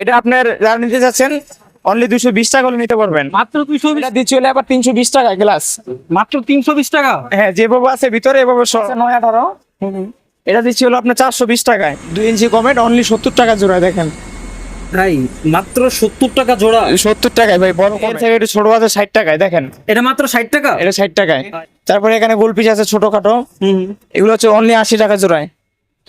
এটা আপনার যারা নিতে চাচ্ছেন অনলি দুশো বিশ টাকা হলে নিতে পারবেন। মাত্র দুইশো এটা দিচ্ছি হলে আবার তিনশো বিশ টাকা গ্লাস মাত্র তিনশো বিশ টাকা? হ্যাঁ যেভাবে আছে ভিতরে এভাবে নয় আঠারো। এটা দিচ্ছি হলো আপনার চারশো বিশ টাকায়। দুই ইঞ্চি কমেট অনলি সত্তর টাকা জোড়া দেখেন। ভাই মাত্র সত্তর টাকা জোড়া? সত্তর টাকায় ভাই বড় এর থেকে একটু ছোট আছে ষাট টাকায় দেখেন। এটা মাত্র ষাট টাকা? এটা ষাট টাকায়। তারপরে এখানে গোল পিস আছে ছোটখাটো। হুম এগুলো হচ্ছে অনলি আশি টাকা জোড়ায়।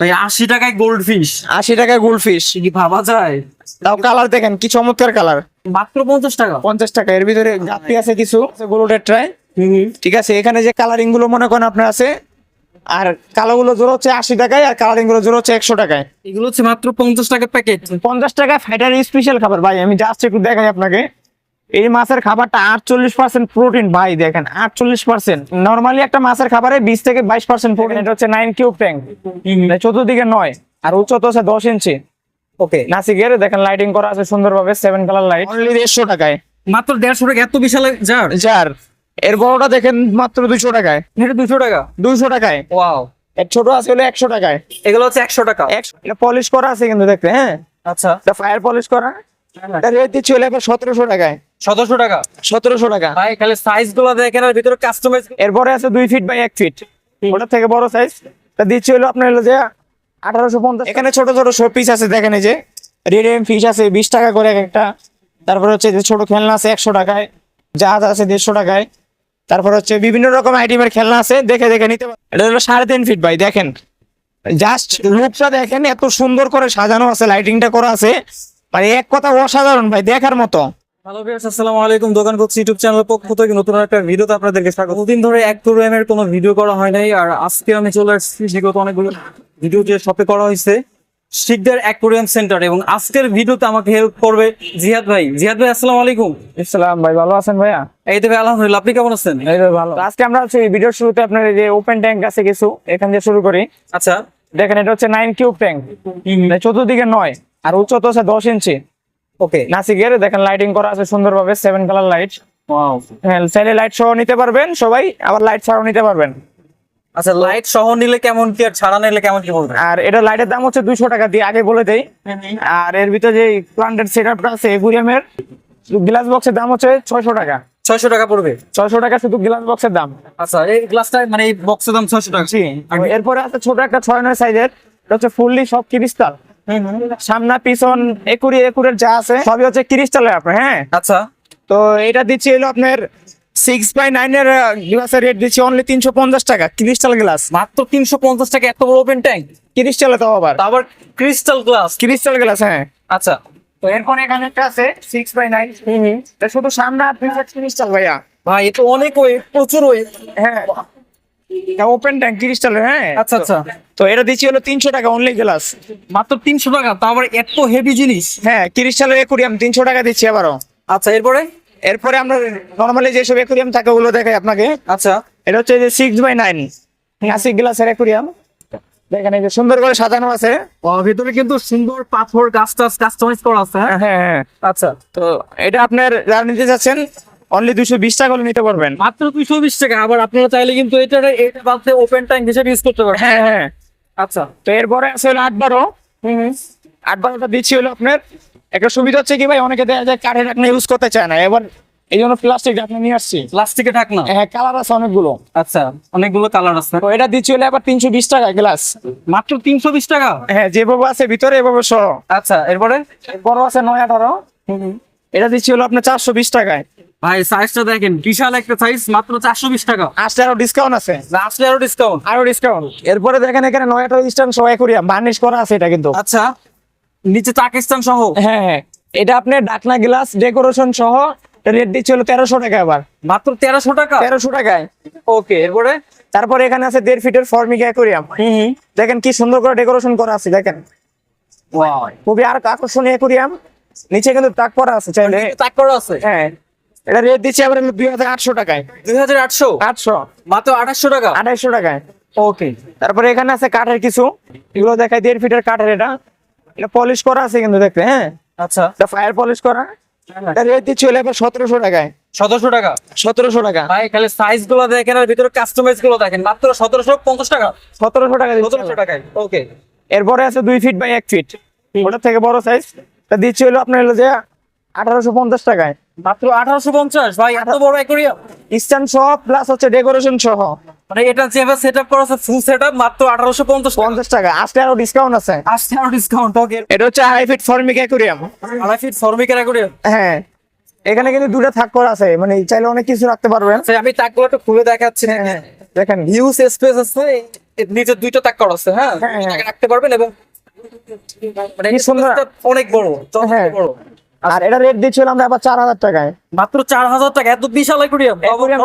ভাই আশি টাকায় গোল্ড ফিশ আশি টাকায় গোল ফিশ কি ভাবা যায়? তাও কালার দেখেন কি চমৎকার কালার মাত্র পঞ্চাশ টাকা। পঞ্চাশ টাকা। এর ভিতরে গাপ্পি আছে কিছু গোল্ডের ট্রাই ঠিক আছে এখানে যে কালারিংগুলো মনে করেন আপনার আছে আর কালো গুলো জোর হচ্ছে আশি টাকায় আর কালারিংগুলো জোর হচ্ছে একশো টাকায়। এগুলো হচ্ছে মাত্র পঞ্চাশ টাকার প্যাকেট পঞ্চাশ টাকায় ফাইটার স্পেশাল খাবার। ভাই আমি জাস্ট একটু দেখাই আপনাকে। এই মাছের খাবারটা আটচল্লিশ পার্সেন্ট প্রোটিন ভাই দেখেন আটচল্লিশ পার্সেন্ট নর্মালি একটা মাছের খাবারে বিশ থেকে বাইশ পার্সেন্ট প্রোটিন এটা হচ্ছে নাইন কিউব ট্যাঙ্ক চতুর্দিকে নয় আর উচ্চতা হচ্ছে দশ ইঞ্চি। ওকে নাসিকের দেখেন লাইটিং করা আছে সুন্দরভাবে সেভেন কালার লাইট অনলি দেড়শো টাকায়। মাত্র দেড়শো টাকা এত বিশাল জার যার এর বড়টা দেখেন মাত্র দুশো টাকায়। এটা দুশো টাকা? দুশো টাকায়। ওয়াও এর ছোট আছে হলো একশো টাকায়। এগুলো হচ্ছে একশো টাকা। একশো এটা পলিশ করা আছে কিন্তু দেখতে হ্যাঁ। আচ্ছা। ফায়ার পলিশ করা। এটা রেট দিচ্ছি হলো এবার সতেরোশো টাকায়। সতেরোশো টাকা। সতেরোশো টাকা। ভাই খালি সাইজগুলো দেখেন আর ভিতরে কাস্টমাইজ এরপরে আছে দুই ফিট বাই এক ফিট ওটার থেকে বড় সাইজ তা দিচ্ছি হলো আপনার হলো যে আঠারোশো পঞ্চাশ। এখানে ছোট ছোট শো পিস আছে দেখেন এই যে। রেডিয়াম ফিশ আছে বিশ টাকা করে এক একটা। তারপরে হচ্ছে যে ছোট খেলনা আছে একশো টাকায়। জাহাজ আছে দেড়শো টাকায়। তারপর হচ্ছে বিভিন্ন রকম আইটেমের খেলনা আছে দেখে দেখে নিতে পারেন এটা হলো সাড়ে তিন ফিট ভাই দেখেন। জাস্ট রূপটা দেখেন এত সুন্দর করে সাজানো আছে লাইটিংটা করা আছে। মানে এক কথা অসাধারণ ভাই দেখার মতো। হ্যালো ভিউয়ার্স আসসালামু আলাইকুম। দোকান করছি ইউটিউব চ্যানেলের পক্ষ থেকে। নতুন একটা ভিডিওতে আপনাদেরকে স্বাগত। দিন ধরে এক এর কোনো ভিডিও করা হয় নাই আর আজকে আমি চলে আসছি বিগত অনেকগুলো ভিডিও যে শপে করা হয়েছে শিকদার অ্যাকোরিয়াম সেন্টার এবং আজকের ভিডিওতে আমাকে হেল্প করবে জিহাদ ভাই। জিহাদ ভাই আসসালামু আলাইকুম। ইসলাম ভাই ভালো আছেন ভাইয়া? এই তো ভাই আলহামদুলিল্লাহ। আপনি কেমন আছেন? এই ভালো। আজকে আমরা হচ্ছে ভিডিওর শুরুতে আপনার এই যে ওপেন ট্যাঙ্ক আছে কিছু এখান দিয়ে শুরু করি। আচ্ছা। দেখেন এটা হচ্ছে নাইন কিউব ট্যাঙ্ক চতুর্দিকে নয় আর উচ্চতা হচ্ছে দশ ইঞ্চি। ওকে নাসিকের দেখেন লাইটিং করা আছে সুন্দরভাবে সেভেন কালার লাইট হ্যাঁ চাইলে লাইট সহ নিতে পারবেন সবাই আবার লাইট ছাড়াও নিতে পারবেন। আচ্ছা লাইট সহ নিলে কেমন কি আর ছাড়া নিলে কেমন কি বলবেন? আর এটা লাইটের দাম হচ্ছে দুইশো টাকা দিয়ে আগে বলে দেই। আর এর ভিতরে যে প্লান্টেড সেট আপটা আছে একুরিয়ামের গ্লাস বক্সের দাম হচ্ছে ছয়শো টাকা। ছয়শো টাকা পড়বে? ছয়শো টাকা শুধু গ্লাস বক্সের দাম। আচ্ছা এই গ্লাসটা মানে এই বক্সের দাম ছয়শো টাকা। এরপরে আছে ছোট একটা ছয় নয় সাইজের এটা হচ্ছে ফুললি সব ক্রিস্টাল সামনা পিছন একুরি একুরের যা আছে সবই হচ্ছে ক্রিস্টালের আপনার হ্যাঁ? আচ্ছা। তো এটা দিচ্ছি হলো আপনার সিক্স বাই নাইন এর গ্লাসের রেট দিচ্ছি অনলি তিনশো পঞ্চাশ টাকা ক্রিস্টাল গ্লাস মাত্র তিনশো পঞ্চাশ টাকা এত বড় ওপেন ট্যাঙ্ক ক্রিস্টালে তো আবার। আবার ক্রিস্টাল গ্লাস ক্রিস্টাল গ্লাস হ্যাঁ। আচ্ছা। তো এরপর এখানে একটা আছে সিক্স বাই নাইন শুধু সামনে ক্রিস্টাল ভাইয়া। ভাই এ তো অনেক ওই প্রচুর ওই হ্যাঁ। ওপেন ট্যাঙ্ক ক্রিস্টালের হ্যাঁ? আচ্ছা আচ্ছা। তো এটা দিচ্ছি হলো তিনশো টাকা অনলি গ্লাস মাত্র তিনশো টাকা তা আবার এত হেভি জিনিস। হ্যাঁ ক্রিস্টালের একুরিয়াম তিনশো টাকা দিচ্ছি আবারও। আচ্ছা এরপরে? এরপরে আমরা নর্মালি যেসব একুরিয়াম থাকে ওগুলো দেখাই আপনাকে। আচ্ছা। এটা হচ্ছে যে সিক্স বাই নাইন নাসিক গ্লাসের একুরিয়াম দেখেন এই যে সুন্দর করে সাজানো আছে। ভিতরে কিন্তু সুন্দর পাথর গাছ টাছ কাস্টমাইজ করা আছে হ্যাঁ? হ্যাঁ হ্যাঁ। আচ্ছা। তো এটা আপনার যারা নিতে চাচ্ছেন অনলি দুশো বিশ টাকা হলে নিতে পারবেন। মাত্র দুইশো বিশ টাকা আবার আপনারা চাইলে কিন্তু এটা এটা বাদে ওপেন ট্যাঙ্ক হিসেবে ইউজ করতে পারেন হ্যাঁ হ্যাঁ। আচ্ছা। তো এরপরে আছে হলো আট বারো। আট বারোটা দিচ্ছি হলো আপনার। একটা সুবিধা হচ্ছে কি ভাই অনেকে দেখা যায় কাঠের ঢাকনা ইউজ করতে চায় না। এবার এই জন্য প্লাস্টিক ঢাকনা নিয়ে আসছি। প্লাস্টিকে ঢাকনা? হ্যাঁ কালার আছে অনেকগুলো। আচ্ছা অনেকগুলো কালার আছে। তো এটা দিচ্ছি হলো আবার তিনশো বিশ টাকা গ্লাস মাত্র তিনশো বিশ টাকা? হ্যাঁ যেভাবে আছে ভিতরে এভাবে সহ। আচ্ছা এরপরে? বড় আছে নয় আঠারো। এটা দিচ্ছি হলো আপনার চারশো বিশ টাকায়। ভাই সাইজটা দেখেন বিশাল একটা সাইজ মাত্র চারশো বিশ টাকা। আসলে আরও ডিসকাউন্ট আছে। আসলে আরও ডিসকাউন্ট আরও ডিসকাউন্ট এরপরে দেখেন এখানে নয় আঠারো স্ট্যান্ড সবাই করিয়া বার্নিশ করা আছে এটা কিন্তু। আচ্ছা নিচে পাকিস্তান সহ? হ্যাঁ হ্যাঁ। এটা আপনার ডাকনা গ্লাস ডেকোরেশন সহ রেট দিচ্ছে হলো তেরোশো টাকা আবার। মাত্র তেরোশো টাকা? তেরোশো টাকায়। ওকে এরপরে? তারপরে এখানে আছে দেড় ফিটের ফর্মিক অ্যাকোরিয়াম দেখেন কি সুন্দর করে ডেকোরেশন করা আছে দেখেন। খুবই আর আকর্ষণীয় অ্যাকোরিয়াম নিচে কিন্তু তাক করা আছে চাইলে। তাক করা আছে? হ্যাঁ। এটা রেট দিচ্ছে আবার দুই হাজার আটশো টাকায়। দুই হাজার আটশো? আটশো। মাত্র আঠাশশো টাকা? আঠাইশশো টাকায়। ওকে তারপরে এখানে আছে কাঠের কিছু। এগুলো দেখায় দেড় ফিটের কাঠের এটা। এটা পলিশ করা আছে কিন্তু দেখতে হ্যাঁ। আচ্ছা। এটা ফায়ার পলিশ করা। রেট দিচ্ছে হলো এবার সতেরোশো টাকায়। সতেরোশো টাকা? সতেরোশো টাকা। ভাই খালি সাইজগুলো দেখেন আর ভিতরে কাস্টমাইজগুলো দেখেন। মাত্র সতেরোশো পঞ্চাশ টাকা? সতেরোশো টাকা সতেরোশো টাকায় ওকে এরপরে আছে দুই ফিট বাই এক ফিট ওটার থেকে বড় সাইজ তা দিচ্ছি হলো আপনার হলো যে আঠারোশো পঞ্চাশ টাকায়। মাত্র আঠারোশো পঞ্চাশ? ভাই এত বড় অ্যাকোরিয়াম স্ট্যান্ড সহ প্লাস হচ্ছে ডেকোরেশন সহ। মানে এটা যেভাবে সেট আপ করা আছে ফুল সেট আপ মাত্র আঠারোশো পঞ্চাশ পঞ্চাশ টাকা। আজকে আরও ডিসকাউন্ট আছে। আসছে আরও ডিসকাউন্ট ওকে এটা হচ্ছে আড়াই ফিট ফর্মিক অ্যাকুরিয়াম আড়াই ফিট ফর্মিকের অ্যাকোরিয়াম হ্যাঁ। এখানে কিন্তু দুটো থাক করা আছে। মানে চাইলে অনেক কিছু রাখতে পারবেন। আচ্ছা, আমি তাকগুলো একটু খুলে দেখাচ্ছি হ্যাঁ। দেখেন। হিউজ স্পেস আছে নিচে দুইটা তাক করা আছে হ্যাঁ। হ্যাঁ, হ্যাঁ। রাখতে পারবেন এবং মানে অনেক বড় হ্যাঁ। বড়। আর এটা রেট দিচ্ছিল আমরা আবার চার হাজার টাকায়। মাত্র চার হাজার টাকা এত বিশাল অ্যাকোরিয়াম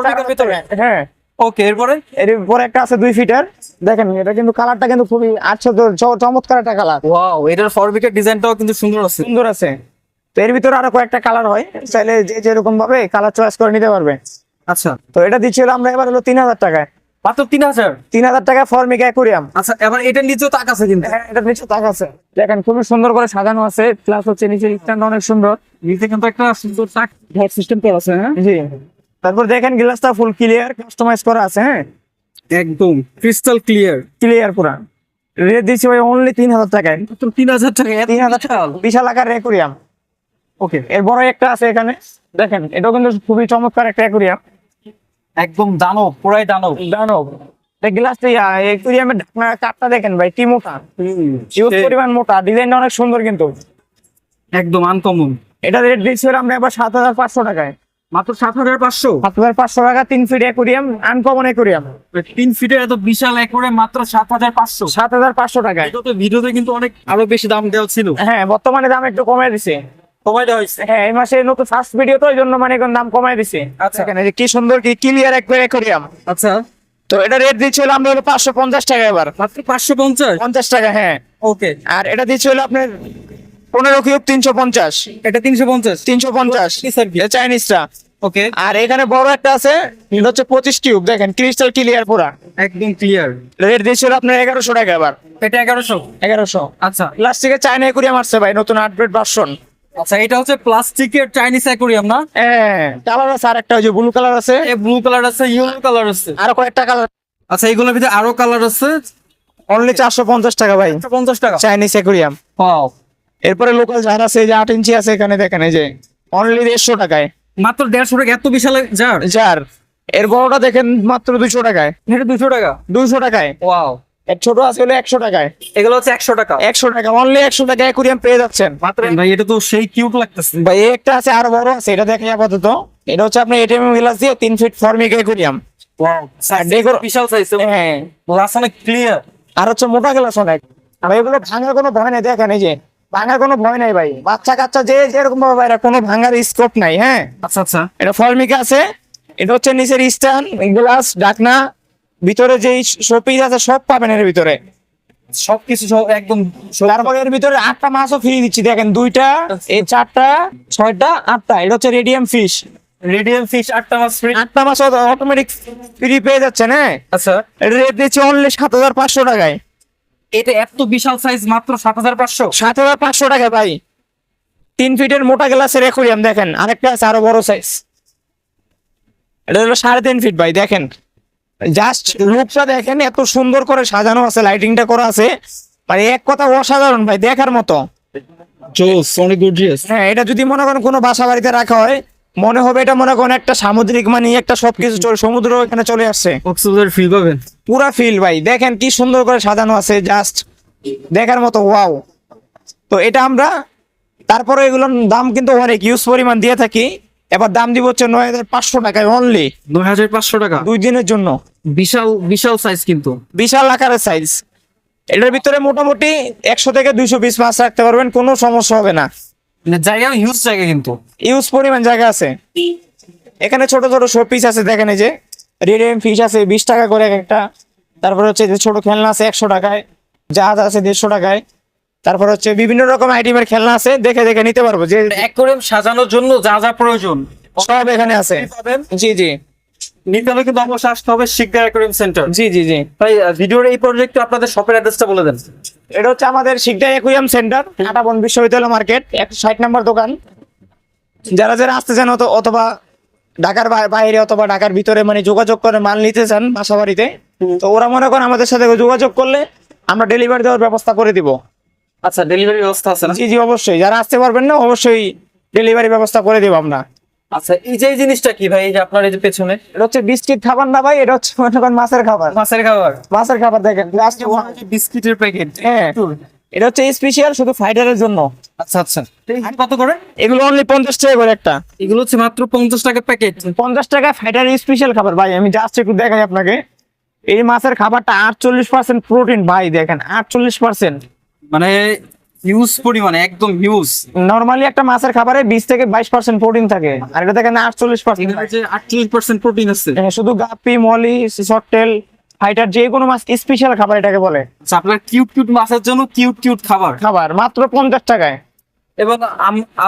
টাকায়। হ্যাঁ। ওকে এরপরে? এর একটা আছে দুই ফিটার দেখেন এটা কিন্তু কালারটা কিন্তু খুবই আচ্ছা চমৎকার একটা কালার ওয়াও এটার ফরবিকের ডিজাইনটাও কিন্তু সুন্দর আছে। সুন্দর আছে। তো এর ভিতরে আরও কয়েকটা কালার হয় চাইলে যে যেরকম ভাবে কালার চয়েস করে নিতে পারবে। আচ্ছা। তো এটা দিচ্ছিল আমরা এবার হলো তিন হাজার টাকায়। মাত্র তিন হাজার? তিন হাজার টাকা ফর্মিক অ্যাকুরিয়াম। আচ্ছা এবার এটার নিচেও তাক আছে কিন্তু। হ্যাঁ এটা নিচে তাক আছে। দেখেন খুবই সুন্দর করে সাজানো আছে প্লাস হচ্ছে নিচে স্ট্যান্ড অনেক সুন্দর। নিচে কিন্তু একটা সুন্দর তাক। ঘর সিস্টেম করা আছে হ্যাঁ? জি। তারপর দেখেন গ্লাসটা ফুল ক্লিয়ার কাস্টমাইজ করা আছে হ্যাঁ? একদম ক্রিস্টাল ক্লিয়ার ক্লিয়ার পুরা। রেট দিচ্ছি ভাই অনলি তিন হাজার টাকায়। তিন হাজার টাকা তিন হাজার টাকা বিশাল বিশাল আকার অ্যাকুরিয়াম। ওকে এর বড় একটা আছে এখানে। দেখেন এটাও কিন্তু খুবই চমৎকার একটা অ্যাকুরিয়াম। একদম দানব পুরাই দানব। দানব। গ্লাসটা অ্যাকুরিয়ামের ঢাকনা কাঠটা দেখেন ভাই কি মোটা? ইউজ পরিমাণ মোটা ডিজাইনটা অনেক সুন্দর কিন্তু। একদম আনকমন এটা রেট আমরা এবার সাত হাজার পাঁচশো টাকায়। মাত্র সাত হাজার পাঁচশো? সাত হাজার পাঁচশো টাকা তিন ফিট আনকমন তিন ফিটের এত বিশাল একরে মাত্র সাত হাজার পাঁচশো। সাত হাজার পাঁচশো টাকায়। ভিডিওতে কিন্তু অনেক আরও বেশি দাম দেওয়া ছিল। হ্যাঁ বর্তমানে দাম একটু কমে দিছে। কমাই দেওয়া হয়েছে। হ্যাঁ এই মাসে নতুন ফার্স্ট ভিডিও তো এই জন্য মানে দাম দিছে। আচ্ছা। এখানে কি সুন্দর কি ক্লিয়ার একবার অ্যাকুরিয়াম আচ্ছা। তো এটা রেট দিচ্ছিল আমরা হলো পাঁচশো পঞ্চাশ টাকা এবার। মাত্র পাঁচশো পঞ্চাশ? পঞ্চাশ টাকা হ্যাঁ। ওকে। আর এটা দিচ্ছে হলো আপনার পনেরো কিউব তিনশো পঞ্চাশ। এটা তিনশো পঞ্চাশ? তিনশো পঞ্চাশ। এটা চাইনিজটা ওকে। আর এখানে বড় একটা আছে এটা হচ্ছে পঁচিশ কিউব দেখেন ক্রিস্টাল ক্লিয়ার পুরা। একদম ক্লিয়ার রেট দিচ্ছিল আপনার এগারোশো টাকা এবার। এটা এগারোশো? এগারোশো। আচ্ছা। প্লাস্টিকের আসছে ভাই নতুন আপডেট ভার্সন আচ্ছা এটা হচ্ছে প্লাস্টিকের চাইনিজ অ্যাকোরিয়াম না? হ্যাঁ কালার আছে আর একটা ওই যে ব্লু কালার আছে। ব্লু কালার আছে ইয়েলো কালার আছে। আরও কয়েকটা কালার আচ্ছা এইগুলোর ভিতরে আরও কালার আছে? অনলি চারশো পঞ্চাশ টাকা ভাই। পঞ্চাশ টাকা? Chinese Wow. এরপরে লোকাল যার আছে যে আট ইঞ্চি আছে এখানে দেখেন এই যে। অনলি দেড়শো টাকায়। মাত্র দেড়শো টাকা এত বিশাল জার যার এর বড়টা দেখেন মাত্র দুইশো টাকায়। এটা দুশো টাকা? দুইশো টাকায়। ওয়াও ছোট আছে হলো একশো টাকায়। এগুলো হচ্ছে একশো টাকা। একশো টাকা অনলি একশো টাকা একুরিয়াম পেয়ে যাচ্ছেন। মাত্র ভাই এটা তো সেই কিউট লাগতেছে। ভাই একটা আছে আরও বড় আছে এটা দেখে আপাতত। এটা হচ্ছে আপনার এটিএম গ্লাস দিয়ে তিন ফিট ফর্মিক একুরিয়াম বিশাল সাইজ হ্যাঁ। গ্লাস অনেক ক্লিয়ার আর হচ্ছে মোটা গ্লাস অনেক। ভাই এগুলো ভাঙার কোনো ভয় নাই দেখেন এই যে। ভাঙার কোনো ভয় নাই ভাই। বাচ্চা কাচ্চা যে যেরকম ভাবে বাইরে কোনো ভাঙার স্কোপ নাই হ্যাঁ। আচ্ছা আচ্ছা। এটা ফর্মিক আছে। এটা হচ্ছে নিচের স্ট্যান্ড গ্লাস ডাকনা। ভিতরে যেই শোপিস আছে সব পাবেন এর ভিতরে। সবকিছু একদম তারপরে এর ভিতরে আটটা মাছও ফ্রি দিচ্ছি দেখেন দুইটা এই চারটা ছয়টা আটটা এটা হচ্ছে রেডিয়াম ফিশ রেডিয়াম ফিশ আটটা মাছ ফ্রি আটটা মাছ অটোমেটিক ফ্রি পেয়ে যাচ্ছেন হ্যাঁ? আচ্ছা। রেট দিচ্ছি অনলি সাত হাজার পাঁচশো টাকায়। এটা এত বিশাল সাইজ মাত্র সাত হাজার পাঁচশো? সাত হাজার পাঁচশো টাকা ভাই। তিন ফিটের মোটা গ্লাসের অ্যাকুরিয়াম দেখেন আরেকটা আছে আরও বড় সাইজ এটা হলো সাড়ে তিন ফিট ভাই দেখেন। জাস্ট রূপটা দেখেন এত সুন্দর করে সাজানো আছে লাইটিংটা করা আছে। মানে এক কথা অসাধারণ ভাই দেখার মতো। হ্যাঁ এটা যদি মনে করেন কোনো বাসা বাড়িতে রাখা হয় মনে হবে এটা মনে করেন একটা সামুদ্রিক মানে একটা সবকিছু সমুদ্র এখানে চলে আসছে। ফিল পাবেন। পুরা ফিল ভাই দেখেন কি সুন্দর করে সাজানো আছে জাস্ট দেখার মতো ওয়াও তো এটা আমরা তারপরে এগুলোর দাম কিন্তু অনেক ইউজ পরিমাণ দিয়ে থাকি। এবার দাম দিব হচ্ছে নয় হাজার পাঁচশো টাকায় অনলি নয় হাজার পাঁচশো টাকা? দুই দিনের জন্য। বিশাল বিশাল সাইজ কিন্তু। বিশাল আকারের সাইজ এটার ভিতরে মোটামুটি একশো থেকে দুইশো পিস মাছ রাখতে পারবেন কোনো সমস্যা হবে না। মানে জায়গা হিউজ জায়গা কিন্তু। ইউজ পরিমাণ জায়গা আছে। এখানে ছোট ছোট শো পিস আছে দেখেন এই যে। রেডিয়াম ফিশ আছে বিশ টাকা করে এক একটা। তারপরে হচ্ছে যে ছোট খেলনা আছে একশো টাকায়। জাহাজ আছে দেড়শো টাকায়। তারপর হচ্ছে বিভিন্ন রকম আইটেমের খেলনা আছে দেখে দেখে নিতে পারব। যে অ্যাকোরিয়াম সাজানোর জন্য যা যা প্রয়োজন। সব এখানে আছে। জি জি। নিতে হলে কিন্তু অবশ্যই আসতে হবে শিকদার অ্যাকোরিয়াম সেন্টার। জি জি জি। তাই ভিডিওর এই প্রজেক্টে আপনাদের শপের অ্যাড্রেসটা বলে দেন। এটা হচ্ছে আমাদের শিকদাই একুরিয়াম সেন্টার আটাবন বিশ্ববিদ্যালয় মার্কেট একশো ষাট নম্বর দোকান। যারা যারা আসতে চান অত- অথবা ঢাকার বাইরে অথবা ঢাকার ভিতরে মানে যোগাযোগ করে মাল নিতে চান বাসা বাড়িতে তো ওরা মনে করেন আমাদের সাথে যোগাযোগ করলে আমরা ডেলিভারি দেওয়ার ব্যবস্থা করে দিব। আচ্ছা ডেলিভারি ব্যবস্থা আছে না? জি জি অবশ্যই। যারা আসতে পারবেন না অবশ্যই ডেলিভারি ব্যবস্থা করে দেবো আমরা। আচ্ছা এই যে জিনিসটা কি ভাই এই যে আপনার এই যে পেছনে? এটা হচ্ছে বিস্কিট খাবার না ভাই এটা হচ্ছে মনে করেন মাছের খাবার। মাছের খাবার? মাছের খাবার দেখেন one- বিস্কিটের প্যাকেট হ্যাঁ এটা হচ্ছে স্পেশাল শুধু ফাইটারের জন্য। আচ্ছা আচ্ছা। কত করে? এগুলো অনলি পঞ্চাশ টাকা করে একটা। এগুলো হচ্ছে মাত্র পঞ্চাশ টাকা প্যাকেট পঞ্চাশ টাকা ফাইটার স্পেশাল খাবার। ভাই আমি জাস্ট একটু দেখাই আপনাকে। এই মাছের খাবারটা আটচল্লিশ পার্সেন্ট প্রোটিন ভাই দেখেন আটচল্লিশ পার্সেন্ট মানে হিউজ পরিমাণে একদম হিউজ নরমালি একটা মাছের খাবারে বিশ থেকে বাইশ পার্সেন্ট প্রোটিন থাকে আর এটা দেখেন আটচল্লিশ পার্সেন্ট এখানে যে আটচল্লিশ পার্সেন্ট প্রোটিন আছে। শুধু গাপি মলি সটটেল ফাইটার যে কোনো মাছ স্পেশাল খাবার এটাকে বলে। আচ্ছা আপনার কিউট কিউট মাছের জন্য কিউট কিউট খাবার? খাবার মাত্র পঞ্চাশ টাকায়। এবং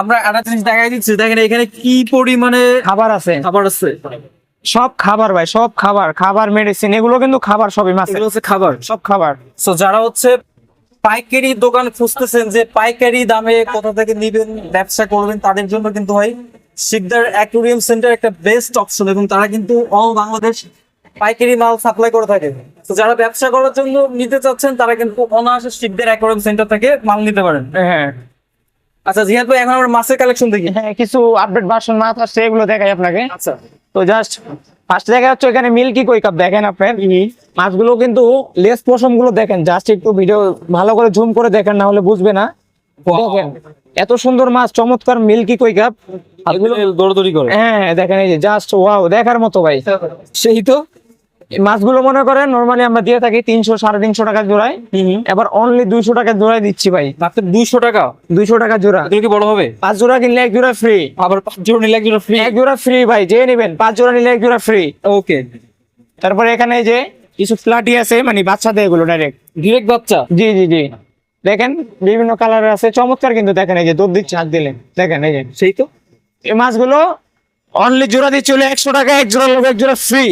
আমরা একটা জিনিস দেখাই দিচ্ছি দেখেন এখানে কি পরিমাণে খাবার আছে। খাবার আছে। সব খাবার ভাই সব খাবার খাবার মেডিসিন এগুলো কিন্তু খাবার সবই মাছ এগুলো হচ্ছে খাবার। সব খাবার। সো যারা হচ্ছে পাইকারি দোকান খুঁজতেছেন যে পাইকারি দামে কোথা থেকে নিবেন, ব্যবসা করবেন, তাদের জন্য কিন্তু ভাই শিকদার অ্যাকুরিয়াম সেন্টার একটা বেস্ট অপশন এবং তারা কিন্তু অল বাংলাদেশ পাইকারি মাল সাপ্লাই করে থাকে। তো যারা ব্যবসা করার জন্য নিতে চাচ্ছেন, তারা কিন্তু অনায়াসে শিকদার অ্যাকুরিয়াম সেন্টার থেকে মাল নিতে পারেন। হ্যাঁ। আচ্ছা জিহাদ ভাই এখন আমরা মাছের কালেকশন দেখি। হ্যাঁ কিছু আপডেট ভার্সন মাছ আসছে এগুলো দেখাই আপনাকে। আচ্ছা। তো জাস্ট ফার্স্ট দেখা হচ্ছে এখানে মিল্কি কই কাপ দেখেন আপনার। মাছগুলো কিন্তু লেস পশমগুলো দেখেন জাস্ট একটু ভিডিও ভালো করে জুম করে দেখেন না হলে বুঝবে না। দেখেন এত সুন্দর মাছ চমৎকার মিল্কি কই কাপ দৌড়দৌড়ি করে। হ্যাঁ দেখেন এই যে জাস্ট ওয়াও দেখার মতো ভাই। সেই তো। মাছগুলো মনে করেন নর্মালি আমরা দিয়ে থাকি তিনশো সাড়ে তিনশো টাকা জোড়ায়। এবার অনলি দুইশো টাকা জোড়ায় দিচ্ছি ভাই। মাত্র দুইশো টাকা? দুইশো টাকা জোড়া। এগুলো কি বড় হবে? পাঁচ জোড়া কিনলে এক জোড়া ফ্রি আবার পাঁচ জোড়া নিলে এক জোড়া ফ্রি এক জোড়া ফ্রি ভাই যে নেবেন। পাঁচ জোড়া নিলে এক জোড়া ফ্রি ওকে। তারপরে এখানে যে কিছু ফ্ল্যাটি আছে মানে বাচ্চাদের এগুলো ডাইরেক্ট ডিরেক্ট বাচ্চা? জি জি জি। দেখেন বিভিন্ন কালারের আছে। চমৎকার কিন্তু দেখেন এই যে দুধ দিচ্ছে হাত দিলেন। দেখেন এই যে। সেই তো? এই মাছগুলো অনলি জোড়া দিয়ে চলে একশো টাকা এক জোড়া লোক এক জোড়া ফ্রি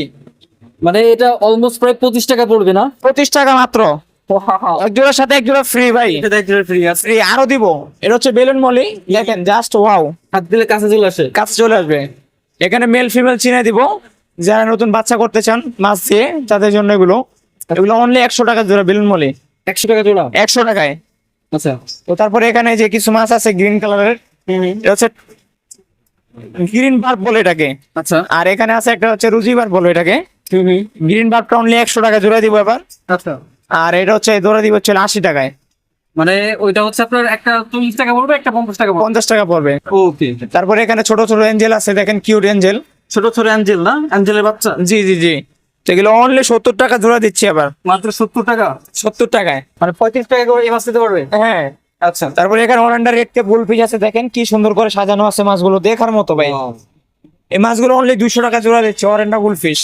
মানে এটা অলমোস্ট প্রায় পঁচিশ টাকা পড়বে না? পঁচিশ টাকা মাত্র। এক জোড়ার সাথে এক জোড়া ফ্রি ভাই ফ্রি আছে ফ্রি আরও দিব। এটা হচ্ছে বেলুন মলি। দেখেন জাস্ট ওয়াও হাত দিলে কাছে চলে আসে। কাছে চলে আসবে। এখানে মেল ফিমেল চিনে দিব। যারা নতুন বাচ্চা করতে চান মাছ দিয়ে তাদের জন্য এগুলো। এগুলো অনলি একশো টাকা জোড়া বেলুন মলি। একশো টাকা জোড়া? একশো টাকায়। আচ্ছা। তো তারপরে এখানে যে কিছু মাছ আছে গ্রিন কালারের এটা হচ্ছে গ্রিন বার্ব বলে এটাকে। আচ্ছা। আর এখানে আছে একটা হচ্ছে রুজি বার্ব বলে এটাকে। গ্রিন বার্বটা অনলি একশো টাকা জোড়া দিব এবার। আচ্ছা। আর এটা হচ্ছে দোড়া দিব হচ্ছে আশি টাকায়। মানে ওইটা হচ্ছে আপনার একটা চল্লিশ টাকা পড়বে একটা পঞ্চাশ টাকা পঞ্চাশ টাকা পড়বে। ওকে তারপরে এখানে ছোট ছোট এঞ্জেল আছে দেখেন কিউট এঞ্জেল ছোট ছোট অ্যাঞ্জেল না? অ্যাঞ্জেলের বাচ্চা? জি জি জি। এগুলো অনলি সত্তর টাকা জোড়া দিচ্ছি আবার মাত্র সত্তর টাকা? সত্তর টাকায়। মানে পঁয়ত্রিশ টাকা করে এই মাছ দিতে পারবে? হ্যাঁ। আচ্ছা। তারপরে এখানে অনান্ডার রেড কে বুল পিস আছে দেখেন কি সুন্দর করে সাজানো আছে মাছগুলো দেখার মতো ভাই। এই মাছগুলো অনলি দুইশো টাকা জোড়া দিচ্ছে অরেন্ডা গুল ফিশ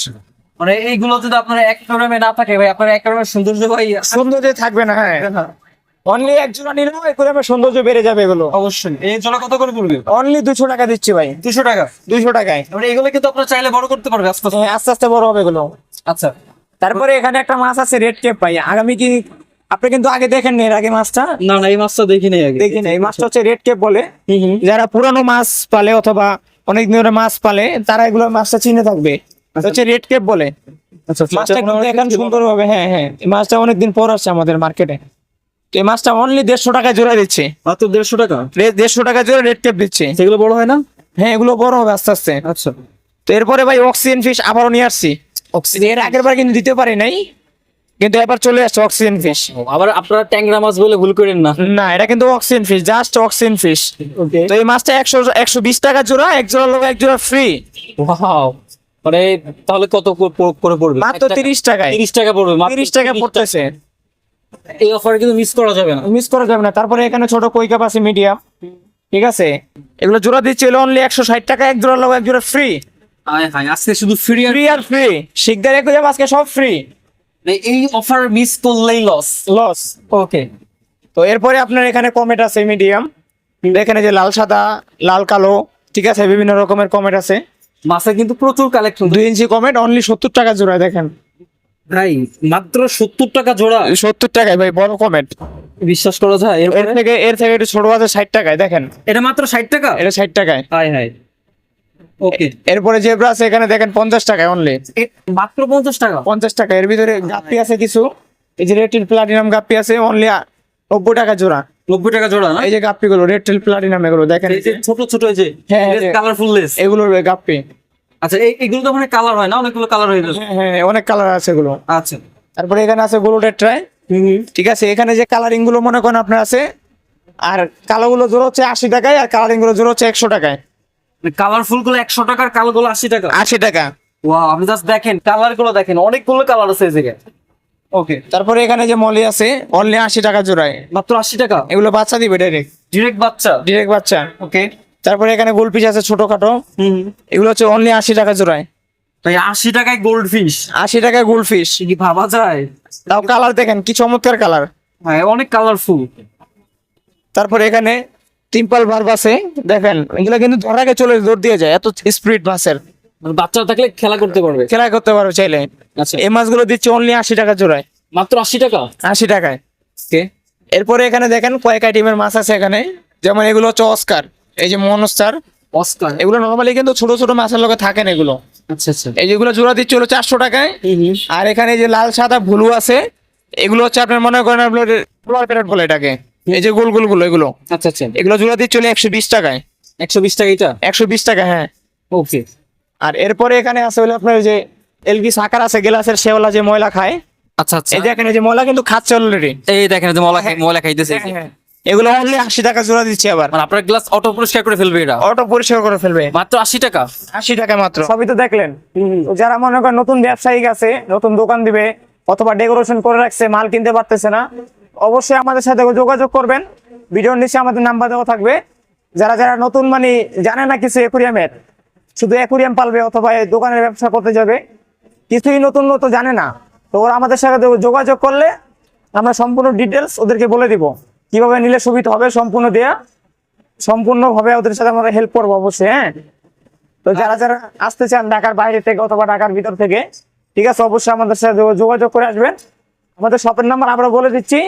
মানে এইগুলো যদি আপনার এক গ্রামে না থাকে ভাই আপনার এক গ্রামের সৌন্দর্য ভাই সৌন্দর্য থাকবে না হ্যাঁ। অনলি এক জোড়া এগুলো আমার সৌন্দর্য বেড়ে যাবে এগুলো। অবশ্যই। এই জোড়া কত করে পড়বে? অনলি দুশো টাকা দিচ্ছি ভাই। দুশো টাকা? দুইশো টাকায়। মানে এগুলো কিন্তু আপনার চাইলে বড় করতে পারবে আস্তে আস্তে। হ্যাঁ, আস্তে আস্তে বড় হবে এগুলো। আচ্ছা। তারপরে এখানে একটা মাছ আছে রেড কেপ ভাই। আগামী কি আপনি কিন্তু আগে দেখেন এর আগে মাছটা? না না এই মাছটা দেখি নাই আগে। দেখি না এই মাছটা হচ্ছে রেড কেপ বলে। যারা পুরানো মাছ পালে অথবা অনেক দিন ধরে মাছ পালে তারা এগুলো মাছটা চিনে থাকবে। হচ্ছে রেড কেপ বলে। আচ্ছা মাছটা সুন্দর হবে হ্যাঁ হ্যাঁ। এই মাছটা অনেকদিন পর আসছে আমাদের মার্কেটে তো এই মাছটা অনলি দেড়শো জোড়া দিচ্ছে। মাত্র দেড়শো টাকা? দেড়শো টাকা জোড়া রেড কেপ দিচ্ছে। সেগুলো বড় হয় না? হ্যাঁ এগুলো বড় হবে আস্তে আস্তে। আচ্ছা। তো এরপরে ভাই অক্সিজেন ফিশ আবারও নিয়ে আসছি। এর আগের বার কিন্তু দিতে পারি নাই কিন্তু এবার চলে আসছে অক্সিজেন ফিশ আবার আপনারা ট্যাংরা মাছ বলে ভুল করেন না। না এটা কিন্তু oxygen fish just oxygen fish তো এই মাছটা একশো একশো বিশ টাকা জোড়া এক জোড়া লোক এক জোড়া ফ্রি ওয়াও মানে তাহলে কত করে পড়বে? মাত্র তিরিশ টাকায়। তিরিশ টাকা পড়বে তিরিশ টাকা পড়তেছে। এই অফার কিন্তু মিস করা যাবে না। মিস করা যাবে না। তারপরে এখানে ছোট কই কাপ আছে মিডিয়াম ঠিক আছে? এগুলো জোড়া দিচ্ছে অনলি একশো ষাট টাকা এক জোড়া লোক এক জোড়া ফ্রি আজকে শুধু ফ্রি আর ফ্রি আর ফ্রি শিকদার এক আজকে সব ফ্রি মানে এই অফার মিস করলেই লস লস ওকে তো এরপরে আপনার এখানে কমেট আছে মিডিয়াম এখানে যে লাল সাদা লাল কালো ঠিক আছে? বিভিন্ন রকমের কমেট আছে। মাছের কিন্তু প্রচুর কালেকশন দুই ইঞ্চি কমেট অনলি সত্তর টাকা জোড়া দেখেন। ভাই মাত্র সত্তর টাকা জোড়া। সত্তর টাকায় ভাই বড় কমেট বিশ্বাস করা যায় এর থেকে এর থেকে একটু ছোট আছে ষাট টাকায় দেখেন। এটা মাত্র ষাট টাকা? এটা ষাট টাকায়। হায় হায় ওকে এরপরে জেব্রা আছে এখানে দেখেন পঞ্চাশ টাকায় অনলি মাত্র পঞ্চাশ টাকা? পঞ্চাশ টাকা। এর ভিতরে গাপ্পি আছে কিছু। এই যে রেটির প্লাটিনাম গাপ্পি আছে অনলি নব্বই টাকা জোড়া। নব্বই টাকা জোড়া না? এই যে গাপ্পি গুলো রেড টেল প্লাটিনাম এগুলো দেখেন এই যে ছোট ছোট এই যে হ্যাঁ, হ্যাঁ। কালারফুল লেস এগুলো গাপ্পি। আচ্ছা এই এগুলো তো মানে কালার হয় না? অনেকগুলো কালার হয়ে যাবে হ্যাঁ হ্যাঁ অনেক কালার আছে এগুলো। আচ্ছা। তারপরে এখানে আছে গোল্ডের ট্রাই ঠিক আছে এখানে যে কালারিংগুলো মনে করেন আপনার আছে আর কালো গুলো জোর হচ্ছে আশি টাকায় আর কালারিংগুলো জোর হচ্ছে একশো টাকায়। কালারফুলগুলো একশো টাকার কালো গুলো আশি টাকা। আশি টাকা। ওয়াও আপনি জাস্ট দেখেন কালারগুলো দেখেন অনেকগুলো কালার আছে এই জায়গায়। ওকে তারপরে এখানে যে মলি আছে অনলি আশি টাকা জোড়ায়। মাত্র আশি টাকা? এগুলো বাচ্চা দিবে ডাইরেক্ট ডিরেক্ট বাচ্চা? ডিরেক্ট বাচ্চা। ওকে তারপরে এখানে গোল্ড পিস আছে ছোটখাটো। হুম। এগুলো হচ্ছে অনলি আশি টাকা জোড়ায়। ভাই আশি টাকায় গোল্ড ফিশ আশি টাকায় গোল ফিশ কি ভাবা যায়? তাও কালার দেখেন কি চমৎকার কালার হ্যাঁ অনেক কালারফুল তারপরে এখানে টিম্পল ভার্ব আছে। দেখেন এগুলো কিন্তু ধরাকে চলে দৌড় দিয়ে যায় এত স্পিড মানে বাচ্চা থাকলে খেলা করতে পারবে। খেলা করতে পারো চাইলে। আচ্ছা। এই মাছগুলো দিচ্ছে অনলি আশি টাকা জোড়ায়। মাত্র আশি টাকা? আশি টাকায়। ওকে। এরপরে এখানে দেখেন কয়েক আইটেমের মাছ আছে এখানে। যেমন এগুলো হচ্ছে অস্কার এই যে মনস্টার অস্কার এগুলো নর্মালি কিন্তু ছোট ছোট মাছের লগে থাকেন এগুলো। আচ্ছা আচ্ছা। এই যেগুলো জোড়া দিচ্ছে হলো চারশো টাকায়। আর এখানে যে লাল সাদা ভুলু আছে। এগুলো হচ্ছে আপনার মনে করেন আপনার পোলার প্যারেট বলে এটাকে। এই যে গোল গোলগুলো এগুলো। আচ্ছা আচ্ছা। এগুলো জোড়া দিচ্ছে হলো একশো বিশ টাকায়। একশো বিশ টাকা এটা? একশো বিশ টাকা হ্যাঁ। ওকে। আর এরপরে এখানে আছে হলো আপনার যে এলবি সাকার আছে গ্লাসের শেওলা যে ময়লা খায়। আচ্ছা আচ্ছা। এই দেখেন এই যে ময়লা কিন্তু খাচ্ছে অলরেডি এই দেখেন এই যে মলা খাই- মলা খাইতেছে। এগুলো অনলি আশি টাকা জোড়া দিচ্ছে আবার। মানে আপনার গ্লাস অটো পরিষ্কার করে ফেলবে এটা? অটো পরিষ্কার করে ফেলবে। মাত্র আশি টাকা? আশি টাকা মাত্র। সবই তো দেখলেন। তো যারা মনে করেন নতুন ব্যবসায়িক আছে নতুন দোকান দিবে অথবা ডেকোরেশন করে রাখছে মাল কিনতে পারতেছে না অবশ্যই আমাদের সাথে যোগাযোগ করবেন। ভিডিওর নিচে আমাদের নাম্বার দেওয়া থাকবে। যারা যারা নতুন মানে জানে না কিছু একুরিয়ামের শুধু একুরিয়াম পালবে অথবা দোকানের ব্যবসা করতে যাবে। কিছুই নতুন নতুন জানে না। তো ওরা আমাদের সাথে যোগাযোগ করলে আমরা সম্পূর্ণ ডিটেলস ওদেরকে বলে দিব। কীভাবে নিলে সুবিধা হবে সম্পূর্ণ দেয়া। সম্পূর্ণভাবে ওদের সাথে আমরা হেল্প করব অবশ্যই হ্যাঁ? তো যারা যারা আসতে চান ঢাকার বাইরে থেকে অথবা ঢাকার ভিতর থেকে, ঠিক আছে, অবশ্যই আমাদের সাথে যোগাযোগ করে আসবেন। আমাদের শপের নাম্বার আমরা বলে দিচ্ছি।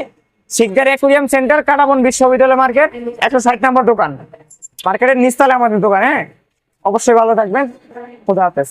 শিকদার অ্যাকুরিয়াম সেন্টার, কাটাবন বিশ্ববিদ্যালয় মার্কেট, একশো ষাট নাম্বার দোকান। মার্কেটের নিচতলে আমাদের দোকান হ্যাঁ? অবশ্যই ভালো থাকবেন। খোদা হাফেজ।